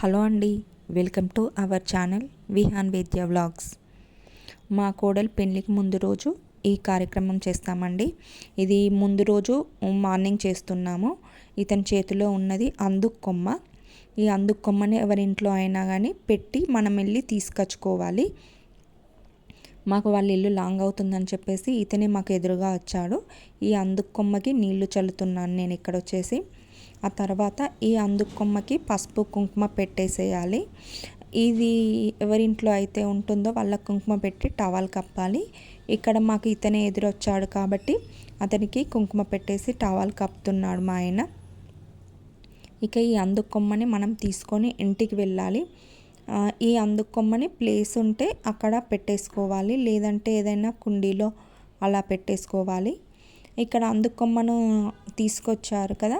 Hello అండి welcome to our channel Vihaan Vedya vlogs. మా కోడలు పెళ్ళికి ముందు రోజు ఈ కార్యక్రమం చేస్తామండి. ఇది ముందు రోజు మార్నింగ్ చేస్తున్నాము. ఇతని చేతిలో ఉన్నది అందుకొమ్మ. ఈ అందుకొమ్మని ఎవరింట్లో అయినా కానీ పెట్టి మనం వెళ్ళి తీసుకొచ్చుకోవాలి. మాకు వాళ్ళ ఇల్లు లాంగ్ అవుతుందని చెప్పేసి ఇతనే మాకు ఎదురుగా వచ్చాడు. ఈ అందుకొమ్మకి నీళ్ళు చల్లుతున్నాను నేను ఇక్కడ వచ్చేసి ఆ తర్వాత ఈ అందుకొమ్మకి పసుపు కుంకుమ పెట్టేసేయాలి. ఇది ఎవరింట్లో అయితే ఉంటుందో వాళ్ళ కుంకుమ పెట్టి టవల్ కప్పాలి. ఇక్కడ మాకు ఇతనే ఎదురొచ్చాడు కాబట్టి అతనికి కుంకుమ పెట్టేసి టవల్ కప్పుతున్నాడు మా ఆయన. ఇక ఈ అందుకొమ్మని మనం తీసుకొని ఇంటికి వెళ్ళాలి. ఈ అందుకొమ్మని ప్లేస్ ఉంటే అక్కడ పెట్టేసుకోవాలి. లేదంటే ఏదైనా కుండీలో అలా పెట్టేసుకోవాలి. ఇక్కడ అందుకొమ్మను తీసుకొచ్చారు కదా.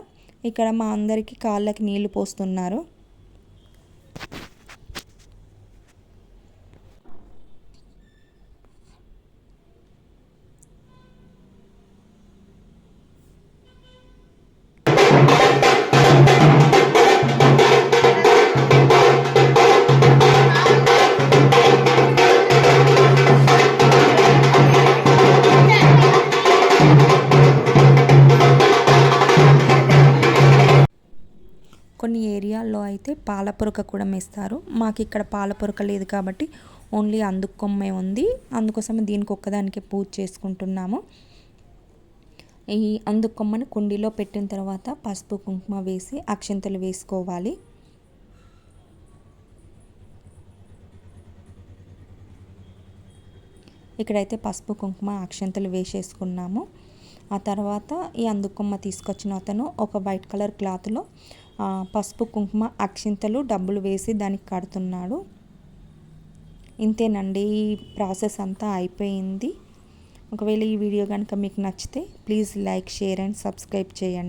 ఇక్కడ మా అందరికీ కాళ్ళకి నీళ్ళు పోస్తున్నారు. కొన్ని ఏరియాల్లో అయితే పాలపొరక కూడా మేస్తారు. మాకు ఇక్కడ పాలపొరక లేదు కాబట్టి ఓన్లీ అందుకొమ్మే ఉంది. అందుకోసం దీనికి ఒక్కదానికే పూజ చేసుకుంటున్నాము. ఈ అందుకొమ్మని కుండీలో పెట్టిన తర్వాత పసుపు కుంకుమ వేసి అక్షంతలు వేసుకోవాలి. ఇక్కడైతే పసుపు కుంకుమ అక్షంతలు వేసేసుకున్నాము. ఆ తర్వాత ఈ అందుకొమ్మ తీసుకొచ్చిన అతను ఒక వైట్ కలర్ క్లాత్లో పసుపు కుంకుమ అక్షింతలు డబ్బులు వేసి దానికి కడుతున్నాడు. ఇంతేనండి ఈ ప్రాసెస్ అంతా అయిపోయింది. ఒకవేళ ఈ వీడియో కనుక మీకు నచ్చితే please like share and subscribe చేయండి.